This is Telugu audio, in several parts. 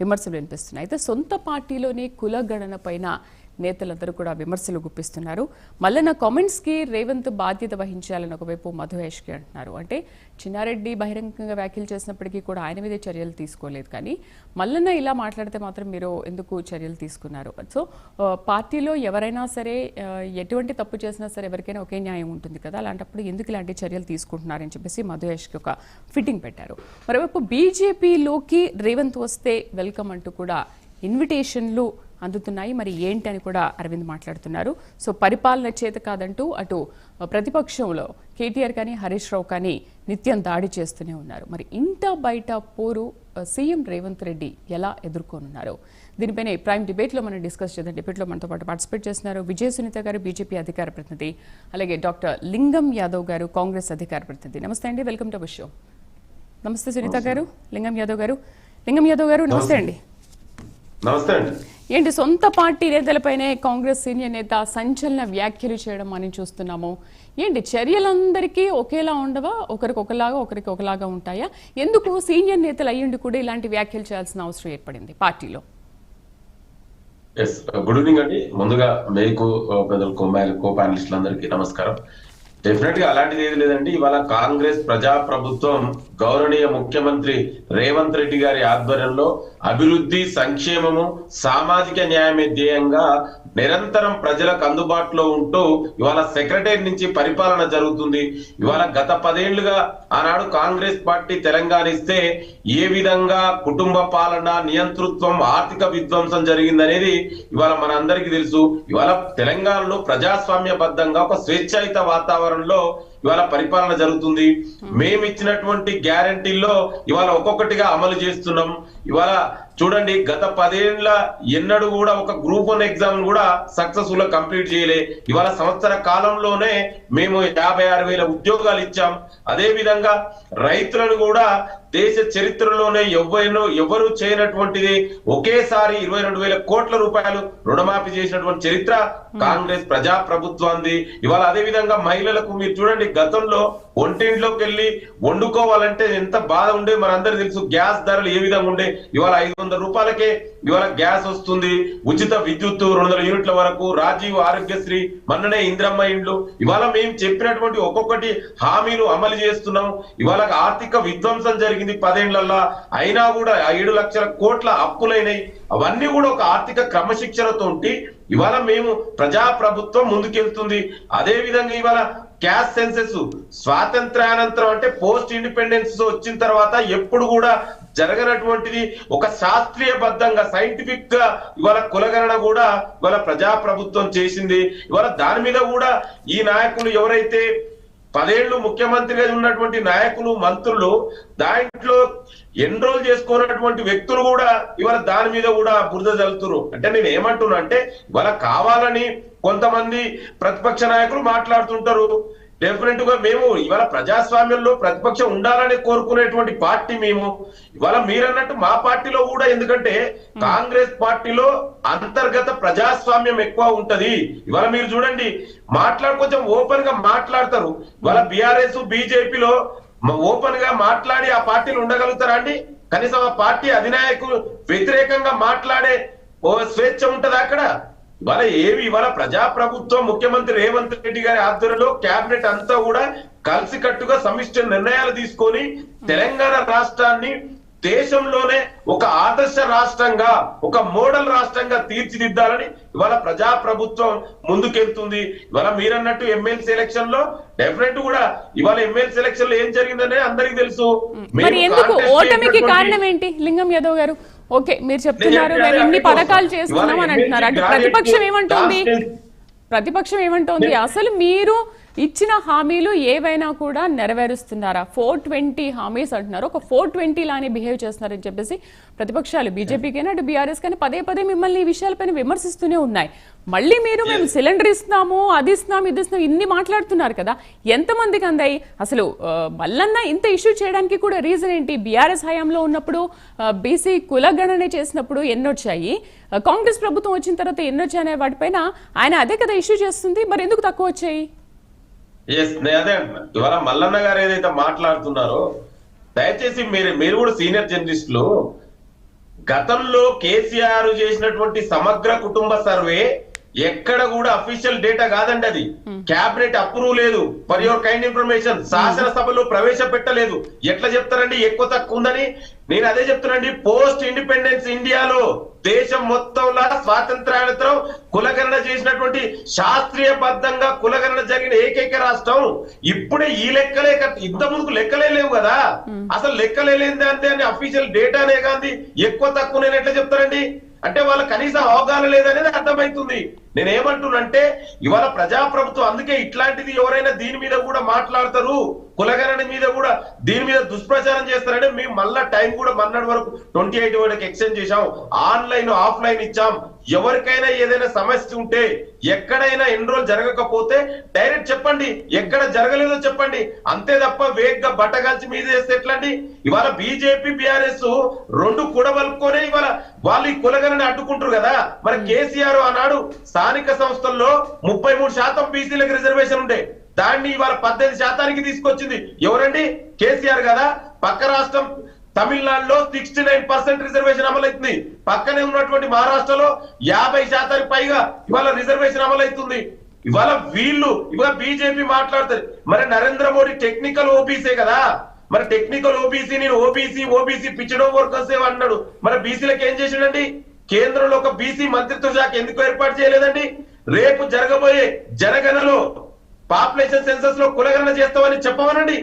విమర్శలు వినిపిస్తున్నాయి. అయితే సొంత పార్టీలోనే కులగణన పైన నేతలందరూ కూడా విమర్శలు గుప్పిస్తున్నారు. మల్లన్న కామెంట్స్కి రేవంత్ బాధ్యత వహించాలని ఒకవైపు మధుహేష్కి అంటున్నారు. అంటే చిన్నారెడ్డి బహిరంగంగా వ్యాఖ్యలు చేసినప్పటికీ కూడా ఆయన మీదే చర్యలు తీసుకోలేదు. కానీ మల్లన్న ఇలా మాట్లాడితే మాత్రం మీరు ఎందుకు చర్యలు తీసుకున్నారు? సో పార్టీలో ఎవరైనా సరే ఎటువంటి తప్పు చేసినా సరే ఎవరికైనా ఒకే న్యాయం ఉంటుంది కదా. అలాంటప్పుడు ఎందుకు ఇలాంటి చర్యలు తీసుకుంటున్నారని చెప్పేసి మధుయేష్కి ఒక ఫిట్టింగ్ పెట్టారు. మరోవైపు బీజేపీలోకి రేవంత్ వస్తే వెల్కమ్ అంటూ కూడా ఇన్విటేషన్లు అందుతున్నాయి. మరి ఏంటి అని కూడా అరవింద్ మాట్లాడుతున్నారు. సో పరిపాలన చేత కాదంటూ అటు ప్రతిపక్షంలో కేటీఆర్ కానీ హరీష్ రావు కానీ నిత్యం దాడి చేస్తూనే ఉన్నారు. మరి ఇంట బయట పోరు సీఎం రేవంత్ రెడ్డి ఎలా ఎదుర్కొనున్నారు? దీనిపైన ప్రైమ్ డిబేట్లో మనం డిస్కస్ చేద్దాం. డిబేట్లో మనతో పాటు పార్టిసిపేట్ చేస్తున్నారు విజయ సునీత గారు బీజేపీ అధికార ప్రతినిధి అలాగే డాక్టర్ లింగం యాదవ్ గారు కాంగ్రెస్ అధికార ప్రతినిధి. నమస్తే అండి. Welcome to show. నమస్తే సునీత గారు లింగం యాదవ్ గారు. లింగం యాదవ్ గారు నమస్తే. అండి. నమస్తే అండి. ఏంటి సొంత పార్టీ నేతలపైనే కాంగ్రెస్ సీనియర్ నేత సంచలన వ్యాఖ్యలు చేయడం మనం చూస్తున్నాము. ఏంటి చర్యలందరికీ ఒకేలా ఉండవా? ఒకరికి ఒకలాగా ఒకరికి ఒకలాగా ఉంటాయా? ఎందుకు సీనియర్ నేతలు అయ్యుండి కూడా ఇలాంటి వ్యాఖ్యలు చేయాల్సిన అవసరం ఏర్పడింది పార్టీలో? గుడ్ ఈవినింగ్ uh, అండి. ముందుగా మేకు uh, పెద్దలకు కో ప్యానలిస్టులందరికీ నమస్కారం. డెఫినెట్గా అలాంటిది ఏది లేదండి. ఇవాళ కాంగ్రెస్ ప్రజా ప్రభుత్వం గౌరవనీయ ముఖ్యమంత్రి రేవంత్ రెడ్డి గారి ఆధ్వర్యంలో అభివృద్ధి సంక్షేమము సామాజిక న్యాయమే ధ్యేయంగా నిరంతరం ప్రజలకు అందుబాటులో ఉంటూ ఇవాళ సెక్రటరీ నుంచి పరిపాలన జరుగుతుంది. ఇవాళ గత పదేళ్ళుగా ఆనాడు కాంగ్రెస్ పార్టీ తెలంగాణ ఇస్తే ఏ విధంగా కుటుంబ పాలన నియంతృత్వం ఆర్థిక విధ్వంసం జరిగిందనేది ఇవాళ మన తెలుసు. ఇవాళ తెలంగాణలో ప్రజాస్వామ్యబద్ధంగా ఒక స్వేచ్ఛాయుత వాతావరణంలో ఇవాళ పరిపాలన జరుగుతుంది. మేము. ఇచ్చినటువంటి గ్యారంటీల్లో ఇవాళ ఒక్కొక్కటిగా అమలు చేస్తున్నాం. ఇవాళ చూడండి గత పదేళ్ళ ఎన్నడూ కూడా ఒక గ్రూప్ వన్ ఎగ్జామ్ కూడా సక్సెస్ఫుల్గా కంప్లీట్ చేయలే. ఇవాళ సంవత్సర కాలంలోనే మేము యాభై ఆరు వేల ఉద్యోగాలు ఇచ్చాం. అదే విధంగా రైతులను కూడా దేశ చరిత్రలోనే ఎవరు ఎవరు చేయనటువంటిది ఒకేసారి ఇరవై రెండు వేల కోట్ల రూపాయలు రుణమాఫీ చేసినటువంటి చరిత్ర కాంగ్రెస్ ప్రజా ప్రభుత్వాన్ని ఇవాళ అదే విధంగా మహిళలకు మీరు చూడండి గతంలో ఒంటింట్లోకి వెళ్ళి వండుకోవాలంటే ఎంత బాధ ఉండే మనందరూ తెలుసు గ్యాస్ ధరలు ఏ విధంగా ఉండే. ఇవాళ ఐదు వందల రూపాయలకే ఇవాళ గ్యాస్ వస్తుంది. ఉచిత విద్యుత్ రెండు వందల యూనిట్ల వరకు రాజీవ్ ఆరోగ్యశ్రీ మొన్ననే ఇంద్రమ్మ ఇండ్లు. ఇవాళ మేము చెప్పినటువంటి ఒక్కొక్కటి హామీలు అమలు చేస్తున్నాం. ఇవాళ ఆర్థిక విధ్వంసం జరిగింది పదేళ్ళలో అయినా కూడా ఏడు లక్షల కోట్ల అప్పులైనాయి. అవన్నీ కూడా ఒక ఆర్థిక క్రమశిక్షణతో ఇవాళ మేము ప్రజా ప్రభుత్వం ముందుకెళ్తుంది. అదే విధంగా ఇవాళ క్యాష్ సెన్సెస్ స్వాతంత్ర్యానంతరం అంటే పోస్ట్ ఇండిపెండెన్స్ వచ్చిన తర్వాత ఎప్పుడు కూడా జరగనటువంటిది ఒక శాస్త్రీయబద్ధంగా సైంటిఫిక్గా ఇవాళ కులగణన కూడా ఇవాళ ప్రజా ప్రభుత్వం చేసింది. ఇవాళ దాని మీద కూడా ఈ నాయకులు ఎవరైతే పదేళ్ళు ముఖ్యమంత్రిగా ఉన్నటువంటి నాయకులు మంత్రులు దాంట్లో ఎన్రోల్ చేసుకున్నటువంటి వ్యక్తులు కూడా ఇవాళ దాని మీద కూడా బురద చల్లుతురు అంటే నేను ఏమంటున్నా అంటే ఇవాళ కావాలని కొంతమంది ప్రతిపక్ష నాయకులు మాట్లాడుతుంటారు. డెఫినెట్గా మేము ఇవాళ ప్రజాస్వామ్యంలో ప్రతిపక్షం ఉండాలని కోరుకునేటువంటి పార్టీ మేము. ఇవాళ మీరన్నట్టు మా పార్టీలో కూడా ఎందుకంటే కాంగ్రెస్ పార్టీలో అంతర్గత ప్రజాస్వామ్యం ఎక్కువ ఉంటది. ఇవాళ మీరు చూడండి మాట్లాడు కొంచెం ఓపెన్గా మాట్లాడతారు. ఇవాళ బీఆర్ఎస్ బీజేపీలో ఓపెన్గా మాట్లాడి ఆ పార్టీలు ఉండగలుగుతారా అండి? కనీసం ఆ పార్టీ అధినాయకులు వ్యతిరేకంగా మాట్లాడే ఓ స్వేచ్ఛ ఉంటది అక్కడ? ఇవాళ ఏవి ఇవాళ ప్రజా ప్రభుత్వం ముఖ్యమంత్రి రేవంత్ రెడ్డి గారి ఆధ్వర్యంలో కేబినెట్ అంతా కూడా కలిసికట్టుగా సమిష్టి నిర్ణయాలు తీసుకొని తెలంగాణ రాష్ట్రాన్ని దేశంలోనే ఒక ఆదర్శ రాష్ట్రంగా ఒక మోడల్ రాష్ట్రంగా తీర్చిదిద్దాలని ఇవాళ ప్రజా ప్రభుత్వం ముందుకెళ్తుంది. ఇవాళ మీరన్నట్టు ఎమ్మెల్సీ ఎలక్షన్లో డెఫినెట్ కూడా ఇవాళ ఎమ్మెల్సీ ఎలక్షన్లో ఏం జరిగిందనే అందరికి తెలుసు. ఓటమికి కారణం ఏంటి? లింగం యాదవ్ గారు ఓకే మీరు చెప్తున్నారు నేను మేము ఇన్ని పథకాలు చేస్తున్నాం అని అంటున్నారు. అంటే ప్రతిపక్షం ఏమంటోంది? ప్రతిపక్షం ఏమంటోంది? అసలు మీరు ఇచ్చిన హామీలు ఏవైనా కూడా నెరవేరుస్తున్నారా? ఫోర్ ట్వంటీ హామీస్ అంటున్నారు. ఒక ఫోర్ ట్వంటీ లానే బిహేవ్ చేస్తున్నారని చెప్పేసి ప్రతిపక్షాలు బీజేపీకైనా అటు బీఆర్ఎస్ కానీ పదే పదే మిమ్మల్ని ఈ విషయాలపైన విమర్శిస్తూనే ఉన్నాయి. మళ్ళీ మీరు మేము సిలిండర్ ఇస్తున్నాము అది ఇస్తున్నాం ఇది ఇస్తున్నాం ఇన్ని మాట్లాడుతున్నారు కదా. ఎంతమందికి అందాయి? అసలు మల్లన్న ఇంత ఇష్యూ చేయడానికి కూడా రీజన్ ఏంటి? బీఆర్ఎస్ హయాంలో ఉన్నప్పుడు బీసీ కులగణన చేసినప్పుడు ఎన్నొచ్చాయి? కాంగ్రెస్ ప్రభుత్వం వచ్చిన తర్వాత ఎన్నొచ్చాయనే వాటిపైన ఆయన అదే కదా ఇష్యూ చేస్తుంది మరి ఎందుకు తక్కువ వచ్చాయి? నేను అదే. అంటున్నా ఇవాళ మల్లన్న గారు ఏదైతే మాట్లాడుతున్నారో దయచేసి మీరు మీరు కూడా సీనియర్ జర్నలిస్టులు గతంలో కేసీఆర్ చేసినటువంటి సమగ్ర కుటుంబ సర్వే ఎక్కడ కూడా అఫీషియల్ డేటా కాదండి అది. క్యాబినెట్ అప్రూవ్ లేదు. ఫర్ యువర్ కైండ్ ఇన్ఫర్మేషన్ శాసనసభలో ప్రవేశపెట్టలేదు. ఎట్లా చెప్తారండి? ఎక్కువ తక్కువ ఉందని నేను అదే చెప్తున్నానండి పోస్ట్ ఇండిపెండెన్స్ ఇండియాలో దేశం మొత్తంలో స్వాతంత్రానంతరం కులగణన చేసినటువంటి శాస్త్రీయబద్ధంగా కులగణన జరిగిన ఏకైక రాష్ట్రం. ఇప్పుడే ఈ లెక్కలే ఇంత ముందుకు లెక్కలే లేవు కదా. అసలు లెక్కలే లేని అంతే అని అఫీషియల్ డేటానే కాదు. ఎక్కువ తక్కువ నేను ఎట్లా చెప్తారండి అంటే వాళ్ళ కనీసం అవగాహన లేదనేది అర్థమవుతుంది. నేనేమంటున్నంటే ఇవాళ ప్రజాప్రభుత్వం అందుకే ఇట్లాంటిది ఎవరైనా దీని మీద కూడా మాట్లాడతారు కులగరణ మీద కూడా దీని మీద దుష్ప్రచారం చేస్తారంటే మేము మళ్ళా టైం కూడా మన్నటి వరకు ట్వంటీ ఎయిట్ వరకు ఎక్స్టెండ్ చేశాం ఆన్లైన్ ఆఫ్లైన్ ఇచ్చాం ఎవరికైనా ఏదైనా సమస్య ఉంటే ఎక్కడైనా ఎన్రోల్ జరగకపోతే డైరెక్ట్ చెప్పండి. ఎక్కడ జరగలేదో చెప్పండి. అంతే తప్ప వేగ్గా బట్టగాల్చి మీద చేస్తే ఎట్లండి? ఇవాళ బీజేపీ బీఆర్ఎస్ రెండు కూడబలుపుకొనే ఇవాళ వాళ్ళు ఈ కులగణని అడ్డుకుంటారు కదా. మరి కేసీఆర్ ఆనాడు స్థానిక సంస్థల్లో ముప్పై మూడు శాతం బీసీలకు రిజర్వేషన్ ఉండే. దాన్ని ఇవాళ పద్దెనిమిది శాతానికి తీసుకొచ్చింది. ఎవరండి? కేసీఆర్ కదా. పక్క రాష్ట్రం తమిళనాడులో సిక్స్టీ నైన్ పర్సెంట్ రిజర్వేషన్ అమలవుతుంది. పక్కనే ఉన్నటువంటి మహారాష్ట్రలో యాభై శాతానికి పైగా ఇవాళ రిజర్వేషన్ అమలవుతుంది. ఇవాళ వీళ్ళు ఇవాళ బీజేపీ మాట్లాడతారు మరి నరేంద్ర మోడీ టెక్నికల్ ఓబీసీ కదా. మరి టెక్నికల్ ఓబీసీ నేను ఓబీసీ ఓబీసీ పిచ్చడో వర్కర్స్ అన్నాడు. మరి బీసీలకు ఏం చేసిండండి? కేంద్రంలో ఒక బీసీ మంత్రిత్వ శాఖ ఎందుకు ఏర్పాటు చేయలేదండి? రేపు జరగబోయే జనగణలో పాపులేషన్ సెన్సస్లో కులగణన చేస్తామని చెప్పమనండి.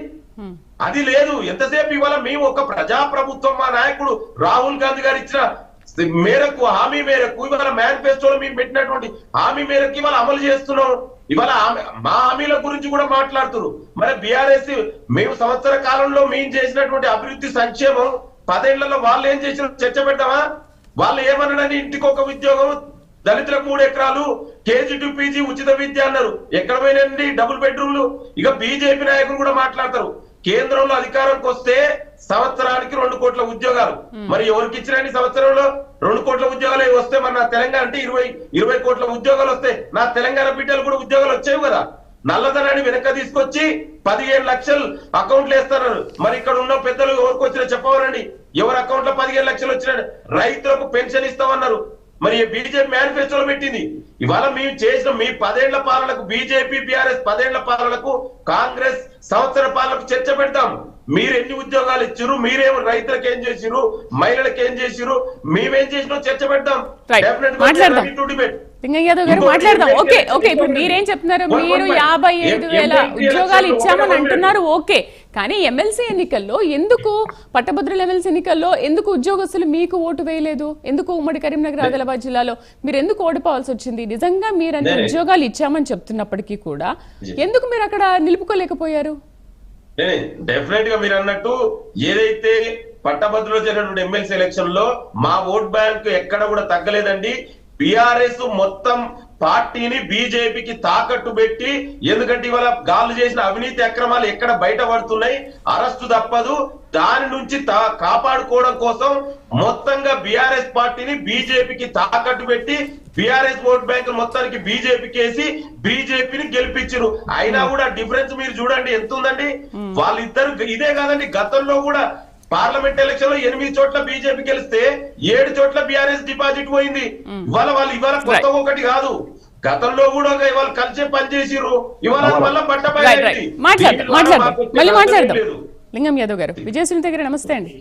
అది లేదు. ఎంతసేపు ఇవాళ మేము ఒక ప్రజా ప్రభుత్వం మా నాయకుడు రాహుల్ గాంధీ గారు ఇచ్చిన మేరకు హామీ మేరకు ఇవాళ మేనిఫెస్టోలో మేము పెట్టినటువంటి హామీ మేరకు ఇవాళ అమలు చేస్తున్నాం. ఇవాళ మా హామీల గురించి కూడా మాట్లాడుతున్నారు. మరి బీఆర్ఎస్ మేము సంవత్సర కాలంలో మేము చేసినటువంటి అభివృద్ధి సంక్షేమం పదేళ్ళలో వాళ్ళు ఏం చేసిన చర్చ పెట్టామా? వాళ్ళు ఏమన్నాడని ఇంటికి ఒక ఉద్యోగం దళితులకు మూడు ఎకరాలు కేజీ టు పీజీ ఉచిత విద్య అన్నారు. ఎక్కడ పోయినండి డబుల్ బెడ్రూమ్లు. ఇక బీజేపీ నాయకులు కూడా మాట్లాడతారు. కేంద్రంలో అధికారంకి వస్తే సంవత్సరానికి రెండు కోట్ల ఉద్యోగాలు. మరి ఎవరికి ఇచ్చినండి సంవత్సరంలో రెండు కోట్ల ఉద్యోగాలు వస్తే మన తెలంగాణ అంటే ఇరవై ఇరవై కోట్ల ఉద్యోగాలు వస్తే నా తెలంగాణ బిడ్డలు కూడా ఉద్యోగాలు వచ్చాయి కదా. నల్లధనాన్ని వెనక తీసుకొచ్చి పదిహేను లక్షలు అకౌంట్లు వేస్తారు మరి ఇక్కడ ఉన్న పెద్దలు ఎవరికి వచ్చినా చెప్పవరండి. ఎవరి అకౌంట్లో పదిహేను లక్షలు వచ్చిన రైతులకు పెన్షన్ ఇస్తామన్నారు. మరి బీజేపీ మేనిఫెస్టోలో పెట్టింది. ఇవాళ మేము చేసిన మీ పదేళ్ళ పాలనకు బీజేపీ బీఆర్ఎస్ పదేళ్ళ పాలనకు కాంగ్రెస్ సంవత్సర పాలనకు చర్చ పెడతాం మీరు ఎన్ని ఉద్యోగాలు ఇచ్చిరు మీరేం రైతులకు ఏం చేసిరు మహిళలకు ఏం చేసిరు మేమేం చేసినా చర్చ పెడతాం. మాట్లాడదాం. గారు ఓకే ఓకే ఇప్పుడు మీరేం చెప్తున్నారు? మీరు. యాభై ఐదు వేల ఉద్యోగాలు ఇచ్చామని అంటున్నారు ఓకే. కానీ ఎమ్మెల్సీ ఎన్నికల్లో ఎందుకు పట్టభద్రుల ఎమ్మెల్సీ ఎన్నికల్లో ఎందుకు ఉద్యోగస్తులు మీకు ఓటు వేయలేదు? ఎందుకు ఉమ్మడి కరీంనగర్ ఆదిలాబాద్ జిల్లాలో మీరు ఎందుకు ఓడిపోవాల్సి వచ్చింది? నిజంగా మీరు అన్ని నేనే. ఉద్యోగాలు ఇచ్చామని చెప్తున్నప్పటికీ కూడా ఎందుకు మీరు అక్కడ నిలుపుకోలేకపోయారు? డెఫినెట్గా మీరు అన్నట్టు ఏదైతే పట్టభద్రులో జరిగినటువంటి ఎమ్మెల్సీ ఎలక్షన్లో మా ఓట్ బ్యాంక్ ఎక్కడ కూడా తగ్గలేదండి. బిఆర్ఎస్ మొత్తం పార్టీని బీజేపీకి తాకట్టు పెట్టి ఎందుకంటే ఇవాళ గాలు చేసిన అవినీతి అక్రమాలు ఎక్కడ బయటపడుతున్నాయి అరెస్టు తప్పదు. దాని నుంచి తా- కాపాడుకోవడం కోసం మొత్తంగా బీఆర్ఎస్ పార్టీని బీజేపీకి తాకట్టు పెట్టి బీఆర్ఎస్ ఓట్ బ్యాంక్ మొత్తానికి బీజేపీకి వేసి బీజేపీని గెలిపించారు అయినా కూడా డిఫరెన్స్ మీరు చూడండి ఎంత ఉందండి వాళ్ళిద్దరు ఇదే కాదండి గతంలో కూడా పార్లమెంట్ ఎలక్షన్లో ఎనిమిది చోట్ల బీజేపీ గెలిస్తే ఏడు చోట్ల బీఆర్ఎస్ డిపాజిట్ పోయింది. ఇవాళ వాళ్ళు ఇవాళ కొత్త ఒకటి కాదు. గతంలో కూడా ఒక ఇవాళ కలిసే పనిచేసిర్రు ఇవాళ మళ్ళీ మాట్లాడదాం మాట్లాడదాం. మళ్ళీ మాట్లాడదాం. లింగం యాదవ్ గారు విజయశ్రీ దగ్గర నమస్తే అండి.